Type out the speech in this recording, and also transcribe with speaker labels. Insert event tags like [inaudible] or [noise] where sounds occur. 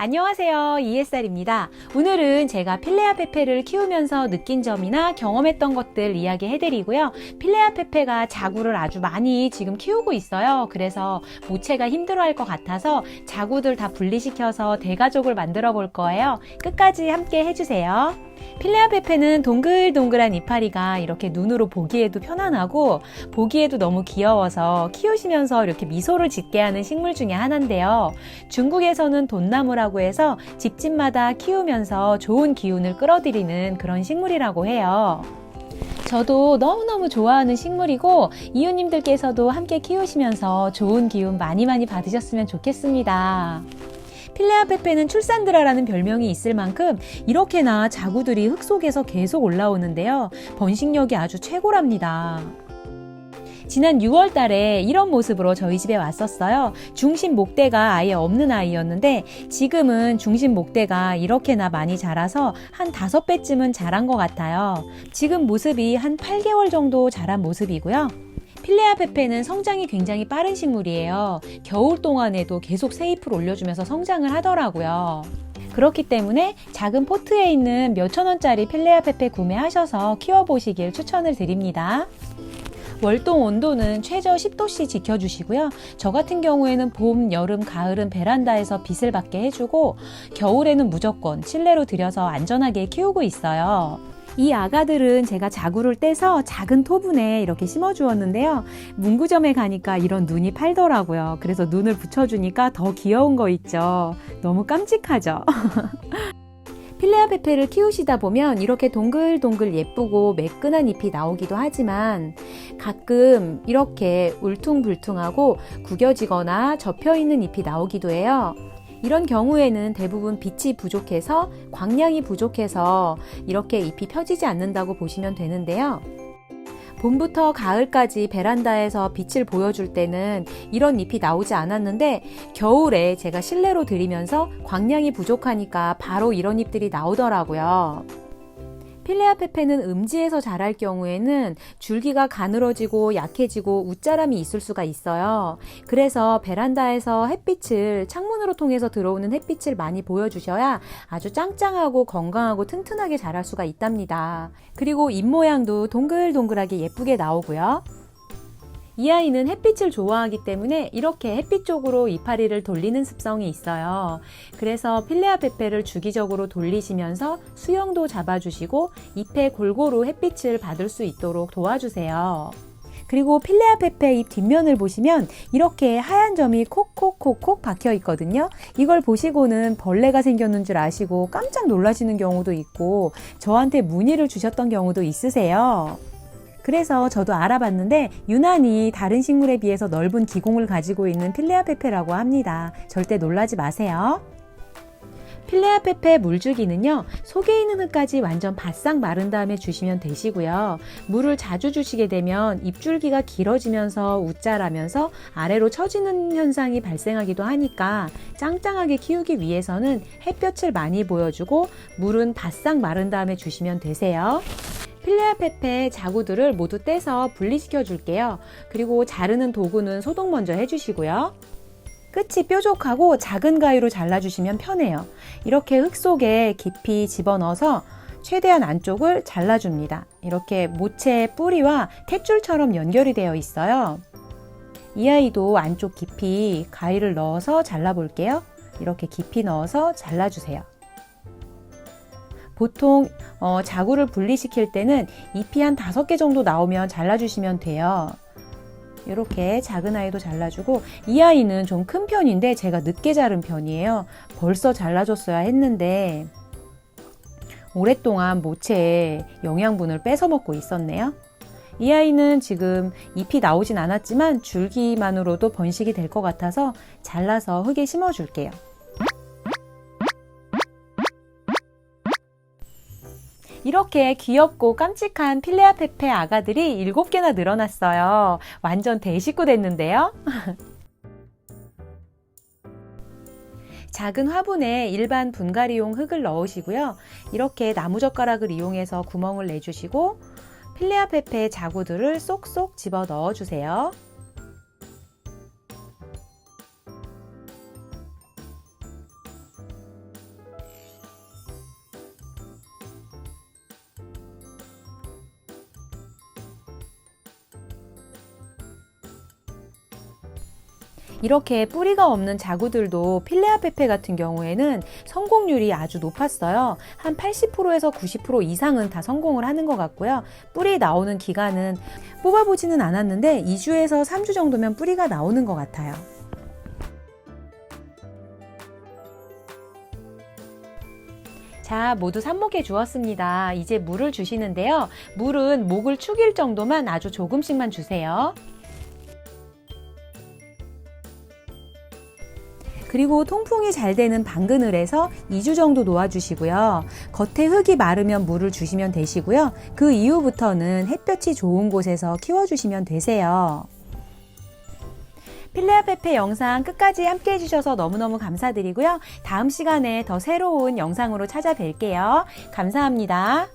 Speaker 1: 안녕하세요. 이햇살입니다. 오늘은 제가 필레아 페페를 키우면서 느낀 점이나 경험했던 것들 이야기해드리고요. 필레아 페페가 자구를 아주 많이 지금 키우고 있어요. 그래서 모체가 힘들어할 것 같아서 자구들 다 분리시켜서 대가족을 만들어 볼 거예요. 끝까지 함께 해주세요. 필레아 페페는 동글동글한 이파리가 이렇게 눈으로 보기에도 편안하고 보기에도 너무 귀여워서 키우시면서 이렇게 미소를 짓게 하는 식물 중에 하나인데요. 중국에서는 돈나무라고 해서 집집마다 키우면서 좋은 기운을 끌어들이는 그런 식물이라고 해요. 저도 너무너무 좋아하는 식물이고 이웃님들께서도 함께 키우시면서 좋은 기운 많이 많이 받으셨으면 좋겠습니다. 필레아 페페는 출산드라라는 별명이 있을 만큼 이렇게나 자구들이 흙 속에서 계속 올라오는데요. 번식력이 아주 최고랍니다. 지난 6월 달에 이런 모습으로 저희 집에 왔었어요. 중심 목대가 아예 없는 아이였는데 지금은 중심 목대가 이렇게나 많이 자라서 한 5배쯤은 자란 것 같아요. 지금 모습이 한 8개월 정도 자란 모습이고요. 필레아 페페는 성장이 굉장히 빠른 식물이에요. 겨울 동안에도 계속 새잎을 올려주면서 성장을 하더라고요. 그렇기 때문에 작은 포트에 있는 몇천 원짜리 필레아 페페 구매하셔서 키워보시길 추천을 드립니다. 월동 온도는 최저 10도씨 지켜주시고요. 저 같은 경우에는 봄, 여름, 가을은 베란다에서 빛을 받게 해주고 겨울에는 무조건 실내로 들여서 안전하게 키우고 있어요. 이 아가들은 제가 자구를 떼서 작은 토분에 이렇게 심어 주었는데요. 문구점에 가니까 이런 눈이 팔더라고요. 그래서 눈을 붙여주니까 더 귀여운 거 있죠. 너무 깜찍하죠? [laughs] 필레아 페페를 키우시다 보면 이렇게 동글동글 예쁘고 매끈한 잎이 나오기도 하지만 가끔 이렇게 울퉁불퉁하고 구겨지거나 접혀 있는 잎이 나오기도 해요. 이런 경우에는 대부분 빛이 부족해서 광량이 부족해서 이렇게 잎이 펴지지 않는다고 보시면 되는데요. 봄부터 가을까지 베란다에서 빛을 보여줄 때는 이런 잎이 나오지 않았는데 겨울에 제가 실내로 들이면서 광량이 부족하니까 바로 이런 잎들이 나오더라고요. 필레아 페페는 음지에서 자랄 경우에는 줄기가 가늘어지고 약해지고 웃자람이 있을 수가 있어요. 그래서 베란다에서 햇빛을 창문으로 통해서 들어오는 햇빛을 많이 보여주셔야 아주 짱짱하고 건강하고 튼튼하게 자랄 수가 있답니다. 그리고 잎 모양도 동글동글하게 예쁘게 나오고요. 이 아이는 햇빛을 좋아하기 때문에 이렇게 햇빛 쪽으로 이파리를 돌리는 습성이 있어요. 그래서 필레아 페페를 주기적으로 돌리시면서 수영도 잡아주시고 잎에 골고루 햇빛을 받을 수 있도록 도와주세요. 그리고 필레아 페페 잎 뒷면을 보시면 이렇게 하얀 점이 콕콕콕콕 박혀 있거든요. 이걸 보시고는 벌레가 생겼는 줄 아시고 깜짝 놀라시는 경우도 있고 저한테 문의를 주셨던 경우도 있으세요. 그래서 저도 알아봤는데 유난히 다른 식물에 비해서 넓은 기공을 가지고 있는 필레아 페페라고 합니다. 절대 놀라지 마세요. 필레아 페페 물주기는요, 속에 있는 흙까지 완전 바싹 마른 다음에 주시면 되시고요. 물을 자주 주시게 되면 잎줄기가 길어지면서 웃자라면서 아래로 처지는 현상이 발생하기도 하니까 짱짱하게 키우기 위해서는 햇볕을 많이 보여주고 물은 바싹 마른 다음에 주시면 되세요. 필레아 페페 자구들을 모두 떼서 분리시켜 줄게요. 그리고 자르는 도구는 소독 먼저 해주시고요. 끝이 뾰족하고 작은 가위로 잘라주시면 편해요. 이렇게 흙 속에 깊이 집어넣어서 최대한 안쪽을 잘라줍니다. 이렇게 모체의 뿌리와 탯줄처럼 연결이 되어 있어요. 이 아이도 안쪽 깊이 가위를 넣어서 잘라볼게요. 이렇게 깊이 넣어서 잘라주세요. 보통 어, 자구를 분리시킬 때는 잎이 한 다섯 개 정도 나오면 잘라주시면 돼요. 이렇게 작은 아이도 잘라주고 이 아이는 좀 큰 편인데 제가 늦게 자른 편이에요. 벌써 잘라줬어야 했는데 오랫동안 모체에 영양분을 뺏어 먹고 있었네요. 이 아이는 지금 잎이 나오진 않았지만 줄기만으로도 번식이 될 것 같아서 잘라서 흙에 심어 줄게요. 이렇게 귀엽고 깜찍한 필레아 페페 아가들이 7개나 늘어났어요. 완전 대식구 됐는데요. [laughs] 작은 화분에 일반 분갈이용 흙을 넣으시고요. 이렇게 나무젓가락을 이용해서 구멍을 내주시고 필레아 페페 자구들을 쏙쏙 집어 넣어주세요. 이렇게 뿌리가 없는 자구들도 필레아 페페 같은 경우에는 성공률이 아주 높았어요. 한 80%에서 90% 이상은 다 성공을 하는 것 같고요. 뿌리 나오는 기간은 뽑아보지는 않았는데 2주에서 3주 정도면 뿌리가 나오는 것 같아요. 자, 모두 삽목해 주었습니다. 이제 물을 주시는데요. 물은 목을 축일 정도만 아주 조금씩만 주세요. 그리고 통풍이 잘 되는 방그늘에서 2주 정도 놓아주시고요. 겉에 흙이 마르면 물을 주시면 되시고요. 그 이후부터는 햇볕이 좋은 곳에서 키워주시면 되세요. 필레아 페페 영상 끝까지 함께 해주셔서 너무너무 감사드리고요. 다음 시간에 더 새로운 영상으로 찾아뵐게요. 감사합니다.